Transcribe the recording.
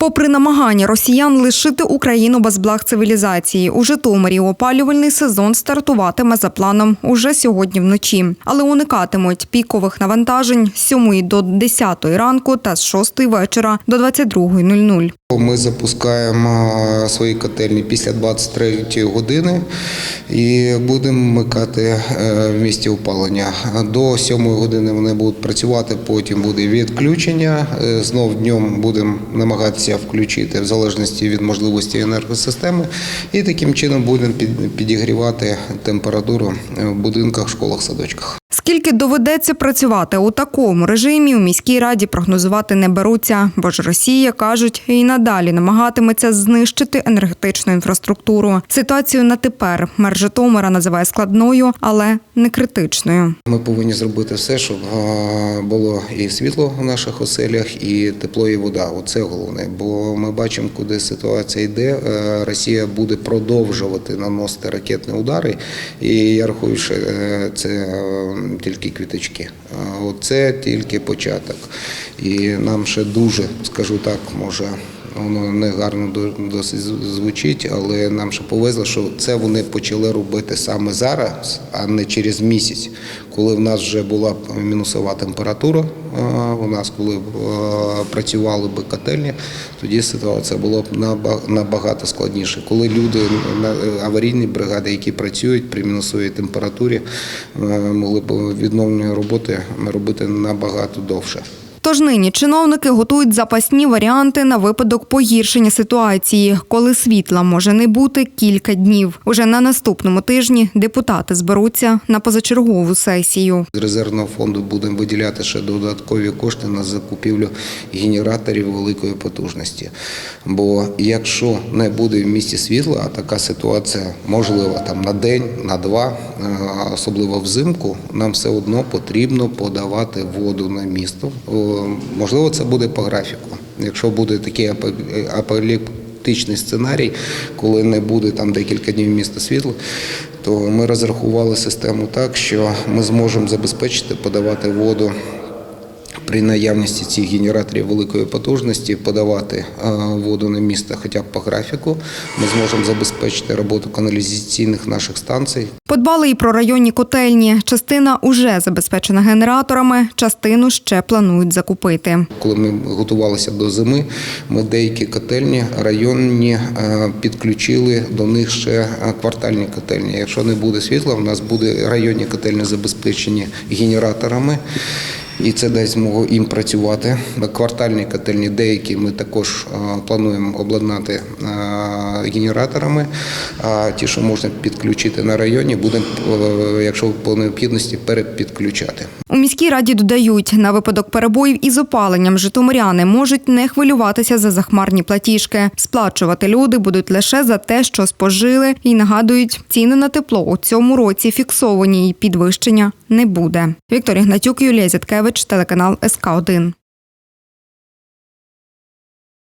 Попри намагання росіян лишити Україну без благ цивілізації, у Житомирі опалювальний сезон стартуватиме за планом уже сьогодні вночі, але уникатимуть пікових навантажень з 7 до 10 ранку та з 6 вечора до 22.00. Ми запускаємо е, свої котельні після 23 години і будемо вмикати е, в місті опалення. До 7 години вони будуть працювати, потім буде відключення. Е, Знов днем будемо намагатися включити в залежності від можливості енергосистеми. І таким чином будемо під- підігрівати температуру в будинках, школах, садочках. Скільки доведеться працювати у такому режимі, у міській раді прогнозувати не беруться, бо ж Росія кажуть і надалі намагатиметься знищити енергетичну інфраструктуру. Ситуацію на тепер мер Житомира називає складною, але не критичною. Ми повинні зробити все, щоб було і світло в наших оселях, і тепло, і вода. Оце головне. Бо ми бачимо, куди ситуація йде. Е, Росія буде продовжувати наносити ракетні удари. І я рахую, що е, це тільки квіточки. А Оце тільки початок. І нам ще дуже, скажу так, може. Воно не гарно досить звучить, але нам ще повезло, що це вони почали робити саме зараз, а не через місяць, коли в нас вже була мінусова температура. У нас коли працювали би котельні, тоді ситуація була б набагато складніше. Коли люди на аварійні бригади, які працюють при мінусовій температурі, могли б відновлені роботи робити набагато довше. Тож нині чиновники готують запасні варіанти на випадок погіршення ситуації, коли світла може не бути кілька днів. Уже на наступному тижні депутати зберуться на позачергову сесію. З резервного фонду будемо виділяти ще додаткові кошти на закупівлю генераторів великої потужності. Бо якщо не буде в місті світла, а така ситуація можлива там на день, на два, е, особливо взимку, нам все одно потрібно подавати воду на місто. Можливо, це буде по графіку. Якщо буде такий апо- апокаліптичний сценарій, коли не буде там декілька днів міста світла, то ми розрахували систему так, що ми зможемо забезпечити подавати воду. При наявності цих генераторів великої потужності подавати е, воду на місто хоча б по графіку. Ми зможемо забезпечити роботу каналізаційних наших станцій. Подбали і про районні котельні. Частина уже забезпечена генераторами, частину ще планують закупити. Коли ми готувалися до зими, ми деякі котельні районні е, підключили до них ще е, квартальні котельні. Якщо не буде світла, у нас буде районні котельні забезпечені генераторами. І це дасть змогу їм працювати. Квартальні котельні деякі ми також плануємо обладнати генераторами. А ті, що можна підключити на районі, будемо, е, якщо по необхідності, перепідключати. У міській раді додають, на випадок перебоїв із опаленням житомиряни можуть не хвилюватися за захмарні платіжки. Сплачувати люди будуть лише за те, що спожили, і нагадують, ціни на тепло у цьому році фіксовані і підвищення не буде. Вікторія Гнатюк, Юлія Зяткевич, телеканал СК 1